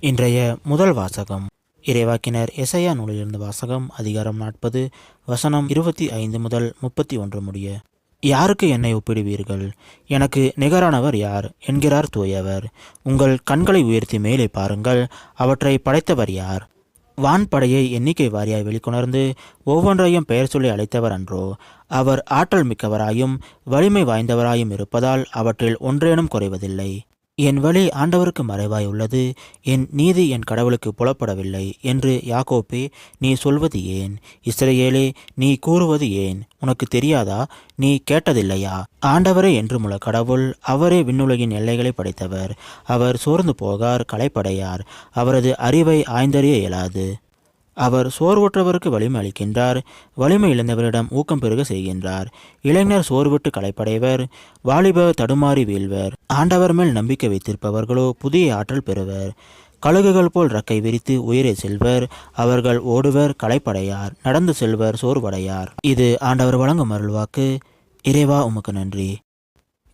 இன்றைய முதல் வாசகம். இறைவாக்கினர் எசையா நூலிலிருந்து வாசகம் அதிகாரம் நாற்பது வசனம் இருபத்தி ஐந்து முதல் முப்பத்தி ஒன்று முடிய யாருக்கு என்னை ஒப்பிடுவீர்கள்? எனக்கு நிகரானவர் யார்? என்கிறார் தூயவர். உங்கள் கண்களை உயர்த்தி மேலே பாருங்கள் அவற்றை படைத்தவர் யார்? வான்படையை எண்ணிக்கை வாரியாய் வெளிக்கொணர்ந்து ஒவ்வொன்றையும் பெயர் சொல்லி அழைத்தவர் அன்றோ? அவர் ஆற்றல் மிக்கவராயும் வலிமை வாய்ந்தவராயும் இருப்பதால் அவற்றில் ஒன்றேனும் குறைவதில்லை. என் வழி ஆண்டவருக்கு மறைவாய் உள்ளது. என் நீதி என் கடவுளுக்கு புலப்படவில்லை என்று யாக்கோப்பே நீ சொல்வது ஏன்? இஸ்ரேலே நீ கூறுவது ஏன்? உனக்கு தெரியாதா? நீ கேட்டதில்லையா? ஆண்டவரே என்றுமுள்ள கடவுள் அவரே விண்ணுலகின் எல்லைகளை படைத்தவர். அவர் சோர்ந்து போகார் களைப்படையார். அவரது அறிவை ஆய்ந்தறிய இயலாது. அவர் சோர்வுற்றவருக்கு வலிமை அளிக்கின்றார். வலிமை இழந்தவரிடம் ஊக்கம் பெருக செய்கின்றார். இளைஞர் சோர்வுட்டு களைப்படைவர். வாலிபர் தடுமாறி வீழ்வர். ஆண்டவர் மேல் நம்பிக்கை வைத்திருப்பவர்களோ புதிய ஆற்றல் பெறுவர். கழுகுகள் போல் ரக்கை விரித்து உயிரை செல்வர். அவர்கள் ஓடுவர் களைப்படையார். நடந்து செல்வர் சோர்வடையார். இது ஆண்டவர் வழங்கும் அருள்வாக்கு. இறைவா உமக்கு நன்றி.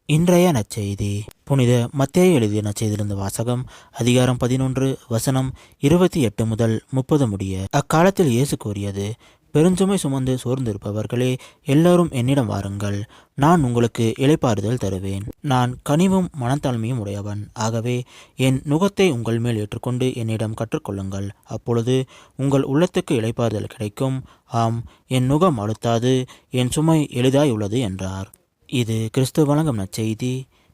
இன்றைய நற்செய்தி. புனித மத்தேயு எழுதிய செய்திருந்த வாசகம் அதிகாரம் பதினொன்று வசனம் இருபத்தி எட்டு முதல் முப்பது முடிய அக்காலத்தில் இயேசு கூறியது பெருஞ்சுமை சுமந்து சோர்ந்திருப்பவர்களே எல்லாரும் என்னிடம் வாருங்கள். நான் உங்களுக்கு இளைப்பாறுதல் தருவேன். நான் கனிவும் மனத்தாழ்மையும் உடையவன். ஆகவே என் நுகத்தை உங்கள் மேல் ஏற்றுக்கொண்டு என்னிடம் கற்றுக்கொள்ளுங்கள். அப்பொழுது உங்கள் உள்ளத்துக்கு இளைப்பாறுதல் கிடைக்கும். ஆம் என் நுகம் அழுத்தாது என் சுமை எளிதாய் உள்ளது என்றார். இது கிறிஸ்து வழங்கும் நற்செய்தி.